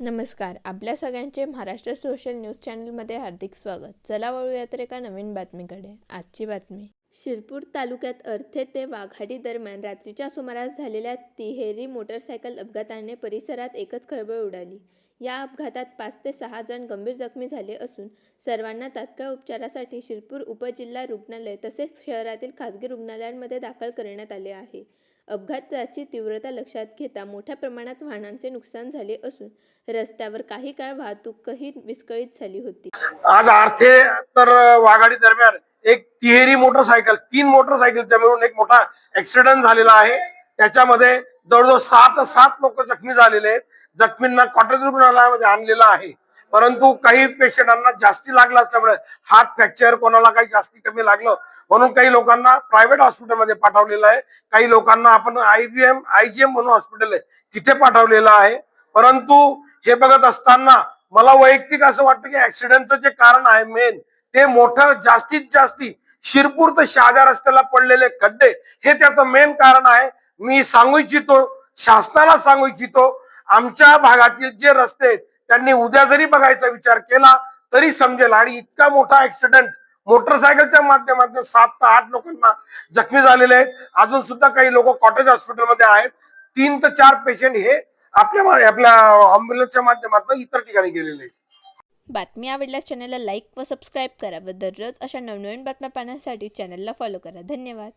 नमस्कार. आपल्या सगळ्यांचे महाराष्ट्र सोशल न्यूज चॅनलमध्ये हार्दिक स्वागत. चला वळूया तर एका नवीन बातमीकडे. आजची बातमी. शिरपूर तालुक्यात अर्थे ते वाघाडी दरम्यान रात्रीच्या सुमारास झालेल्या तिहेरी मोटरसायकल अपघाताने परिसरात एकच खळबळ उडाली. या अपघातात पाच ते सहा जण गंभीर जखमी झाले असून सर्वांना तात्काळ उपचारासाठी शिरपूर उपजिल्हा रुग्णालय तसेच शहरातील खासगी रुग्णालयांमध्ये दाखल करण्यात आले आहे. अपघाताची तीव्रता लक्षात घेता मोठ्या प्रमाणात वाहनांचे नुकसान झाले असून रस्त्यावर काही काळ वाहतूकही विस्कळीत झाली होती. आज आर्थे तर वाघाडी दरम्यान एक तिहेरी मोटरसायकल तीन मोटरसायकलच्या मिळून एक मोठा ऍक्सिडेंट झालेला आहे. त्याच्यामध्ये जवळजवळ सात सात लोक जखमी झालेले आहेत. जखमींना कॉटेज रुग्णालयामध्ये आणलेलं आहे. परंतु काही पेशंटांना जास्ती लागला असल्यामुळे हात फ्रॅक्चर कोणाला काही जास्ती कमी लागलं म्हणून काही लोकांना प्रायव्हेट हॉस्पिटलमध्ये पाठवलेलं आहे. काही लोकांना आपण आयबीएम आयजीएम म्हणून हॉस्पिटल आहे तिथे पाठवलेलं आहे. परंतु हे बघत असताना मला वैयक्तिक असं वाटतं की ऍक्सिडेंटचं जे कारण आहे मेन ते मोठं जास्तीत जास्ती शिरपूर ते शहाजा रस्त्याला पडलेले खड्डे हे त्याचं मेन कारण आहे. मी सांगू इच्छितो शासनाला सांगू इच्छितो आमच्या भागातील जे रस्ते आहेत त्यांनी उद्या जरी बघायचा विचार केला तरी समजेल. आणि इतका मोठा ऍक्सिडेंट मोटरसायकलच्या माध्यमातून सात ते आठ लोकांना जखमी झालेले आहेत. अजून सुद्धा काही लोक कॉटेज हॉस्पिटलमध्ये आहेत. तीन ते चार पेशंट हे आपल्या आपल्या अँब्युलन्सच्या माध्यमातून इतर ठिकाणी गेलेले आहेत. बातमी आवडल्यास चॅनलला लाईक व सबस्क्राईब करा व दररोज अशा नवनवीन बातम्या पाहण्यासाठी चॅनलला फॉलो करा. धन्यवाद.